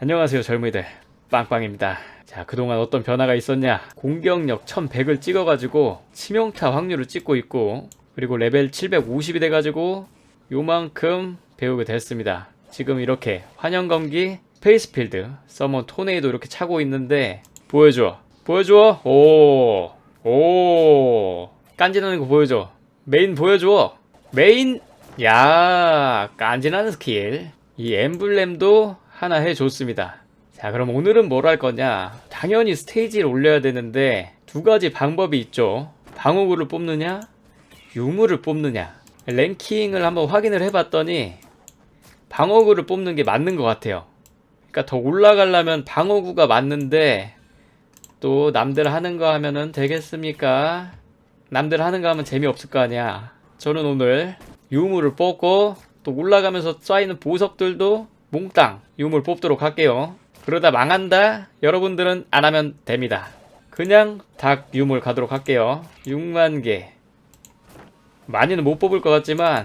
안녕하세요 젊은이들. 빵빵입니다. 자 그동안 어떤 변화가 있었냐? 공격력 1100을 찍어가지고 치명타 확률을 찍고 있고 그리고 레벨 750이 돼가지고 요만큼 배우게 됐습니다. 지금 이렇게 환영검기 페이스필드 서먼 토네이도 이렇게 차고 있는데 보여줘. 보여줘. 오 오. 깐지나는 거 보여줘. 메인 보여줘. 메인? 야 깐지나는 스킬. 이 엠블렘도 하나 해줬습니다. 자 그럼 오늘은 뭘 할 거냐? 당연히 스테이지를 올려야 되는데 두 가지 방법이 있죠. 방어구를 뽑느냐? 유물을 뽑느냐? 랭킹을 한번 확인을 해봤더니 방어구를 뽑는 게 맞는 것 같아요. 그러니까 더 올라가려면 방어구가 맞는데 또 남들 하는 거 하면은 되겠습니까? 남들 하는 거 하면 재미없을 거 아니야. 저는 오늘 유물을 뽑고 또 올라가면서 쌓이는 보석들도 몽땅 유물 뽑도록 할게요. 그러다 망한다? 여러분들은 안 하면 됩니다. 그냥 닭 유물 가도록 할게요. 6만 개. 많이는 못 뽑을 것 같지만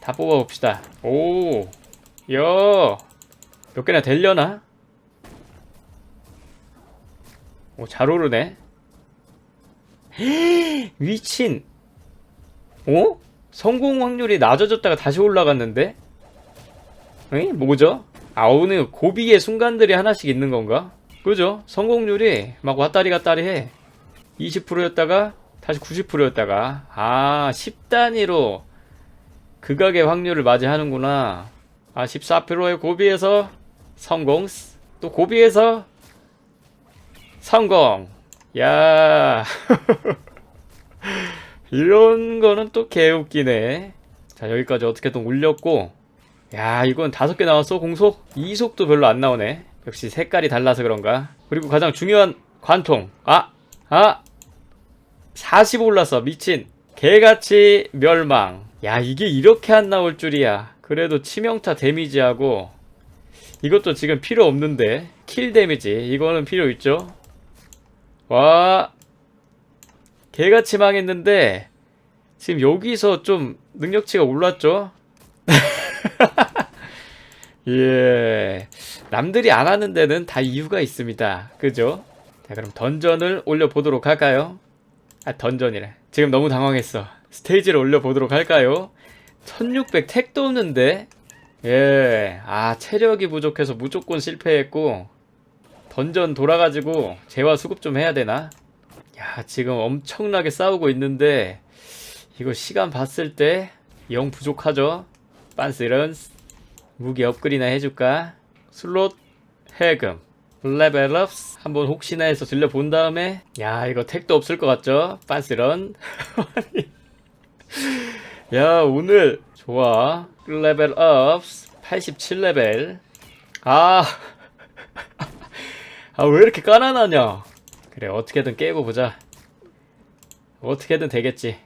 다 뽑아봅시다. 오, 야, 몇 개나 되려나? 오, 잘 오르네. 미친. 어? 성공 확률이 낮아졌다가 다시 올라갔는데? 응? 뭐죠? 아, 오늘 고비의 순간들이 하나씩 있는 건가? 그죠? 성공률이 막 왔다리 갔다리 해. 20%였다가 다시 90%였다가 아, 10단위로 극악의 확률을 맞이하는구나. 아, 14%의 고비에서 성공. 또 고비에서 성공. 야. 이런 거는 또 개웃기네. 자, 여기까지 어떻게든 올렸고, 야, 이건 다섯 개 나왔어, 공속? 이속도 별로 안 나오네. 역시 색깔이 달라서 그런가. 그리고 가장 중요한 관통. 아! 아! 40 올랐어, 미친. 개같이 멸망. 야, 이게 이렇게 안 나올 줄이야. 그래도 치명타 데미지하고, 이것도 지금 필요 없는데, 킬 데미지. 이거는 필요 있죠? 와, 개같이 망했는데 지금 여기서 좀 능력치가 올랐죠? 예. 남들이 안 하는 데는 다 이유가 있습니다. 그죠? 자, 그럼 던전을 올려보도록 할까요? 아, 던전이래. 지금 너무 당황했어. 스테이지를 올려보도록 할까요? 1600 택도 없는데? 예. 아, 체력이 부족해서 무조건 실패했고, 던전 돌아가지고 재화 수급 좀 해야 되나? 야, 지금 엄청나게 싸우고 있는데, 이거 시간 봤을 때, 영 부족하죠? 빤스런, 무기 업글이나 해줄까? 슬롯, 해금, 레벨업, 한번 혹시나 해서 들려본 다음에, 야, 이거 택도 없을 것 같죠? 빤스런. 야, 오늘, 좋아. 레벨업, 87레벨. 아, 아, 왜 이렇게 까난하냐? 그래 어떻게든 깨고 보자 어떻게든 되겠지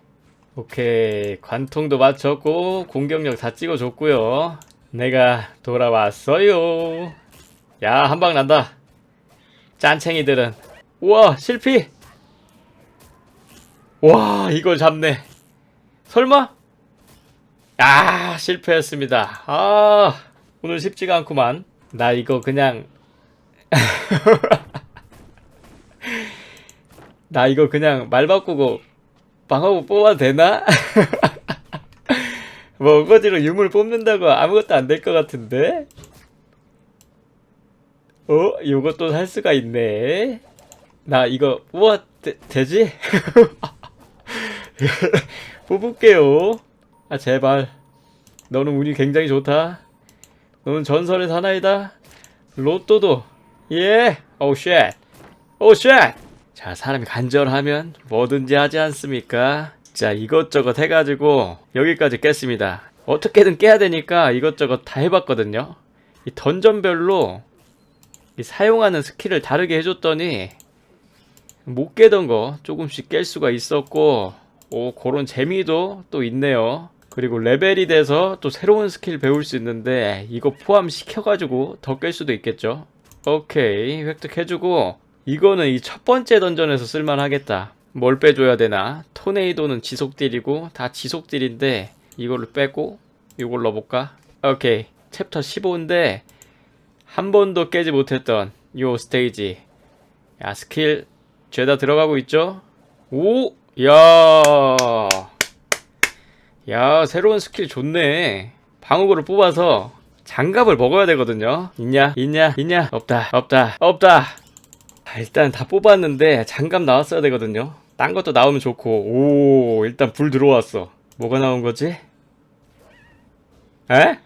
오케이. 관통도 맞췄고 공격력 다 찍어줬고요. 내가 돌아왔어요. 야 한 방 난다. 짠챙이들은. 우와 실패 와 이걸 잡네. 설마? 아 실패했습니다. 아 오늘 쉽지가 않구만. 나 이거 그냥 나 이거 그냥 말 바꾸고 방어구 뽑아도 되나? 뭐 어거지로 유물 뽑는다고 아무것도 안 될 것 같은데? 어? 요것도 살 수가 있네. 나 이거 뽑아 되, 되지? 뽑을게요. 아 제발. 너는 운이 굉장히 좋다. 너는 전설의 사나이다. 로또도. 예. 오우 쉣 오우 쉣 자, 사람이 간절하면 뭐든지 하지 않습니까? 자, 이것저것 해가지고 여기까지 깼습니다. 어떻게든 깨야 되니까 이것저것 다 해봤거든요. 이 던전별로 이 사용하는 스킬을 다르게 해줬더니 못 깨던 거 조금씩 깰 수가 있었고 오, 그런 재미도 또 있네요. 그리고 레벨이 돼서 또 새로운 스킬 배울 수 있는데 이거 포함시켜가지고 더 깰 수도 있겠죠. 오케이, 획득해주고 이거는 이 첫 번째 던전에서 쓸만하겠다. 뭘 빼줘야 되나? 토네이도는 지속 딜이고 다 지속 딜인데 이걸로 빼고 이걸 넣어볼까? 오케이 챕터 15인데 한 번도 깨지 못했던 요 스테이지 야 스킬 죄다 들어가고 있죠 오! 야! 야 새로운 스킬 좋네 방어구를 뽑아서 장갑을 먹어야 되거든요 있냐? 있냐? 있냐? 없다 없다 없다 아, 일단 다 뽑았는데 장갑 나왔어야 되거든요. 딴 것도 나오면 좋고. 오 일단 불 들어왔어. 뭐가 나온 거지? 에? 아니.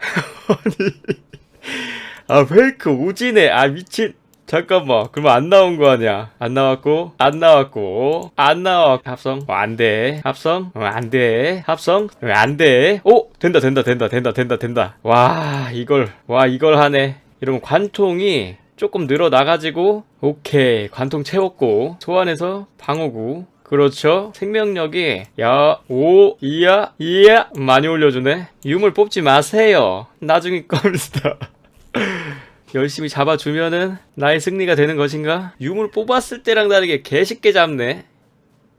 아 페이크 오지네? 아 미친. 잠깐만. 그러면 안 나온 거 아니야? 안 나왔고? 안 나왔고? 안 나와. 합성. 어, 안돼. 합성? 어, 안돼. 합성? 어, 안돼. 오 된다 된다 된다 된다 된다 된다. 와 이걸 와 이걸 하네. 이러면 관통이 조금 늘어나가지고 오케이 관통 채웠고 소환해서 방어구 그렇죠 생명력이 야 오 이야 이야 많이 올려주네 유물 뽑지 마세요 나중에 겁니다 열심히 잡아주면은 나의 승리가 되는 것인가? 유물 뽑았을 때랑 다르게 개쉽게 잡네.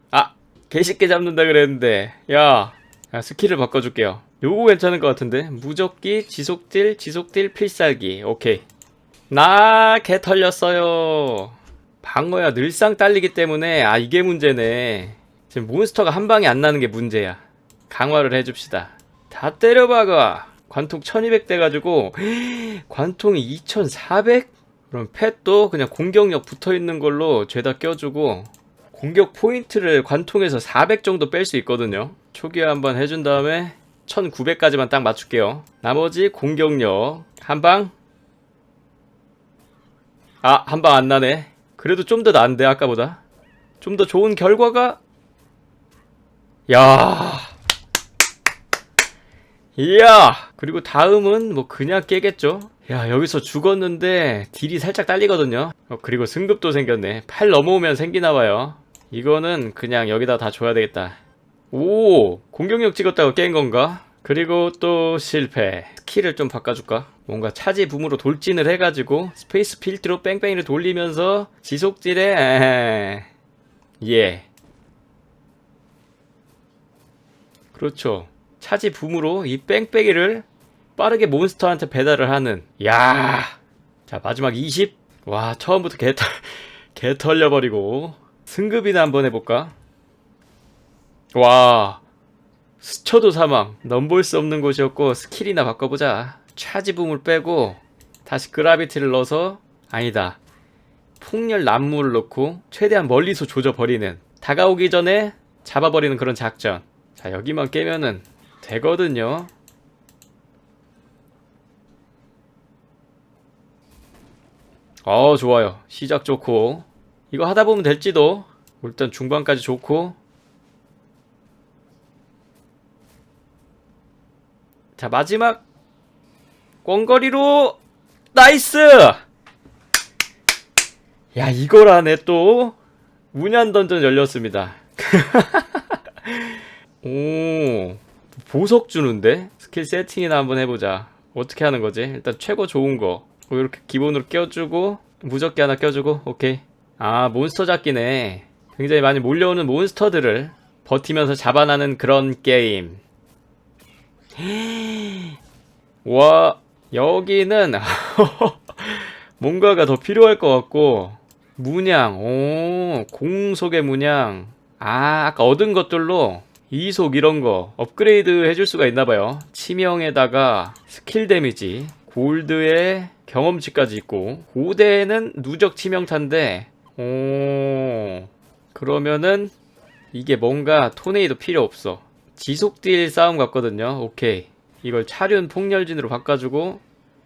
아, 개쉽게 잡는다 그랬는데, 야, 야, 스킬을 바꿔줄게요. 요거 괜찮을 것 같은데 무적기, 지속딜, 지속딜, 필살기. 오케이. 나 개 털렸어요. 방어야 늘상 딸리기 때문에 아 이게 문제네. 지금 몬스터가 한 방에 안 나는 게 문제야. 강화를 해줍시다. 다 때려박아. 관통 1200 돼가지고 관통이 2400? 그럼 펫도 그냥 공격력 붙어있는 걸로 죄다 껴주고 공격 포인트를 관통에서 400 정도 뺄 수 있거든요 초기화 한번 해준 다음에 1900까지만 딱 맞출게요 나머지 공격력 한방 아 한 방 안 나네. 그래도 좀더 나은데 아까보다. 좀 더 좋은 결과가. 야. 이야. 그리고 다음은 뭐 그냥 깨겠죠. 야 여기서 죽었는데 딜이 살짝 딸리거든요. 어, 그리고 승급도 생겼네. 8 넘어오면 생기나 봐요. 이거는 그냥 여기다 다 줘야 되겠다. 오 공격력 찍었다고 깬 건가? 그리고 또 실패 스킬을 좀 바꿔줄까? 뭔가 차지 붐으로 돌진을 해가지고 스페이스 필드로 뺑뺑이를 돌리면서 지속딜에 에헤. 예 그렇죠 차지 붐으로 이 뺑뺑이를 빠르게 몬스터한테 배달을 하는 야. 자, 마지막 20. 와, 처음부터 개 털, 개 털려버리고. 승급이나 한번 해볼까? 와. 스쳐도 사망. 넘볼 수 없는 곳이었고, 스킬이나 바꿔보자. 차지 붐을 빼고, 다시 그라비티를 넣어서, 아니다. 폭렬 난무를 넣고, 최대한 멀리서 조져버리는. 다가오기 전에 잡아버리는 그런 작전. 자, 여기만 깨면은 되거든요. 어, 좋아요. 시작 좋고. 이거 하다 보면 될지도. 일단 중반까지 좋고. 자, 마지막. 꽝거리로. 나이스! 야, 이걸 하네, 또. 문양 던전 열렸습니다. 오. 보석 주는데? 스킬 세팅이나 한번 해보자. 어떻게 하는 거지? 일단 최고 좋은 거. 뭐 이렇게 기본으로 껴주고, 무적기 하나 껴주고, 오케이. 아, 몬스터 잡기네. 굉장히 많이 몰려오는 몬스터들을 버티면서 잡아나는 그런 게임. 와, 여기는 뭔가가 더 필요할 것 같고, 문양, 오, 공속의 문양. 아, 아까 얻은 것들로 이속 이런 거 업그레이드 해줄 수가 있나봐요. 치명에다가 스킬 데미지, 골드에 경험치까지 있고, 고대에는 누적 치명타인데, 오, 그러면은 이게 뭔가 토네이도 필요 없어. 지속딜 싸움 같거든요. 오케이. 이걸 차륜 폭렬진으로 바꿔주고,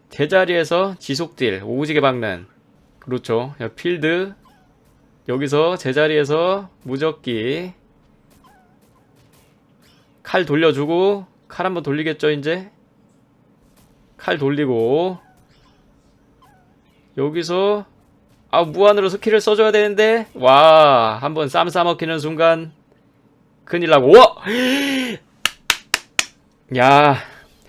제자리에서 지속딜, 오지게 박는. 그렇죠. 야, 필드. 여기서 제자리에서 무적기. 칼 돌려주고 칼 한번 돌리겠죠 이제 칼 돌리고 여기서 아 무한으로 스킬을 써줘야 되는데 와 한번 쌈 싸먹히는 순간 큰일 나고. 우와! 야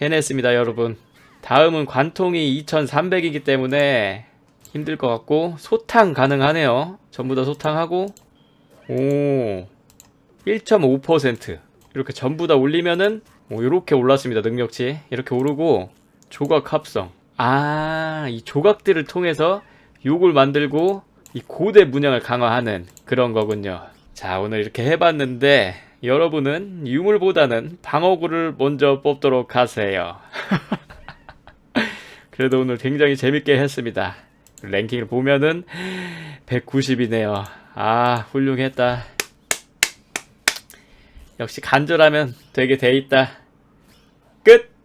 해냈습니다 여러분. 다음은 관통이 2300이기 때문에 힘들 것 같고 소탕 가능하네요. 전부 다 소탕하고. 오 1.5% 이렇게 전부 다 올리면은 뭐 이렇게 올랐습니다 능력치. 이렇게 오르고 조각 합성. 아, 이 조각들을 통해서 욕을 만들고 이 고대 문양을 강화하는 그런 거군요. 자, 오늘 이렇게 해봤는데 여러분은 유물보다는 방어구를 먼저 뽑도록 하세요. 그래도 오늘 굉장히 재밌게 했습니다. 랭킹을 보면은 190이네요. 아, 훌륭했다. 역시 간절하면 되게 돼 있다. 끝!